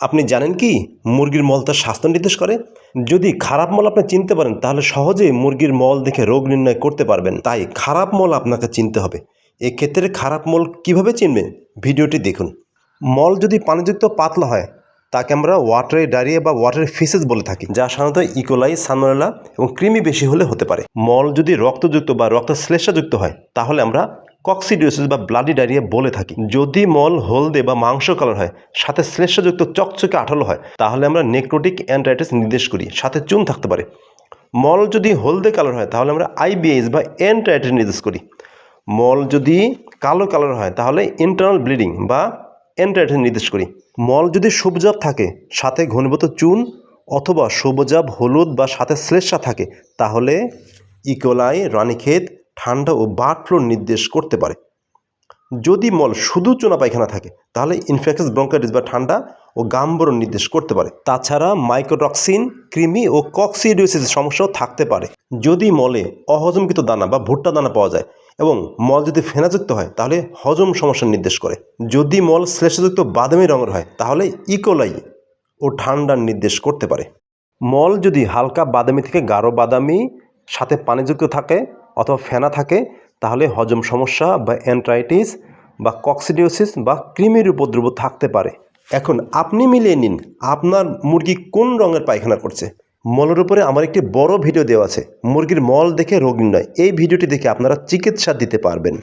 আপনি জানেন কি? মুরগির মল তার স্বাস্থ্য নির্দেশ করে। যদি খারাপ মল আপনি চিনতে পারেন, তাহলে সহজেই মুরগির মল দেখে রোগ নির্ণয় করতে পারবেন। তাই খারাপ মল আপনাকে চিনতে হবে। এক্ষেত্রে খারাপ মল কীভাবে চিনবেন? ভিডিওটি দেখুন। মল যদি পানিযুক্ত পাতলা হয়, তাকে আমরা ওয়াটারে ডায়রিয়া বা ওয়াটারে ফিসেস বলে থাকি, যা সাধারণত ইকোলাই সানোরেলা এবং কৃমি বেশি হলে হতে পারে। মল যদি রক্তযুক্ত বা রক্ত শ্লেষাযুক্ত হয়, তাহলে আমরা কক্সিডিওসিস বা ব্লাডি ডায়রিয়া বলে থাকি। যদি মল, হলদে বা মাংস কালার হয়, সাথে শ্লেষাযুক্ত চকচকে আঠালো হয়, তাহলে আমরা নেক্রোটিক অ্যান্টাইটিস নির্দেশ করি, সাথে চুন থাকতে পারে। মল যদি হলদে কালার হয়, তাহলে আমরা আইবিএস বা অ্যান্টাইটিস নির্দেশ করি। মল যদি কালো কালার হয়, তাহলে ইন্টারনাল ব্লিডিং বা এন্টারাইটিস নির্দেশ করি। মল যদি সবুজাব থাকে, সাথে ঘনীভূত চুন অথবা সবুজাব হলুদ বা সাথে শ্লেষা থাকে, তাহলে ইকোলাই রানীক্ষেত ঠান্ডা ও বার্ড ফ্লু নির্দেশ করতে পারে। যদি মল শুধু চুনা পায়খানা থাকে, তাহলে ইনফেকশন ব্রঙ্কাইটিস বা ঠান্ডা ও গাম্বরণ নির্দেশ করতে পারে। তাছাড়া মাইক্রোটক্সিন কৃমি ও কক্সিডিওসিস সমস্যাও থাকতে পারে। যদি মলে অহজমকৃত দানা বা ভুট্টা দানা পাওয়া যায় এবং মল যদি ফেনাযুক্ত হয়, তাহলে হজম সমস্যা নির্দেশ করে। যদি মল শ্লেষযুক্ত বাদামি রঙের হয়, তাহলে ইকোলাই ও ঠান্ডার নির্দেশ করতে পারে। মল যদি হালকা বাদামি থেকে গাঢ় বাদামি, সাথে পানিযুক্ত থাকে অথবা ফেনা থাকে, তাহলে হজম সমস্যা বা অ্যান্ট্রাইটিস বা কক্সিডিওসিস বা ক্রিমের উপদ্রব থাকতে পারে। এখন আপনি মিলিয়ে নিন, আপনার মুরগি কোন রঙের পায়খানা করছে। মলের উপরে আমার একটি বড় ভিডিও দেওয়া আছে, মুরগির মল দেখে রোগ নির্ণয়। এই ভিডিওটি দেখে আপনারা চিকিৎসা দিতে পারবেন।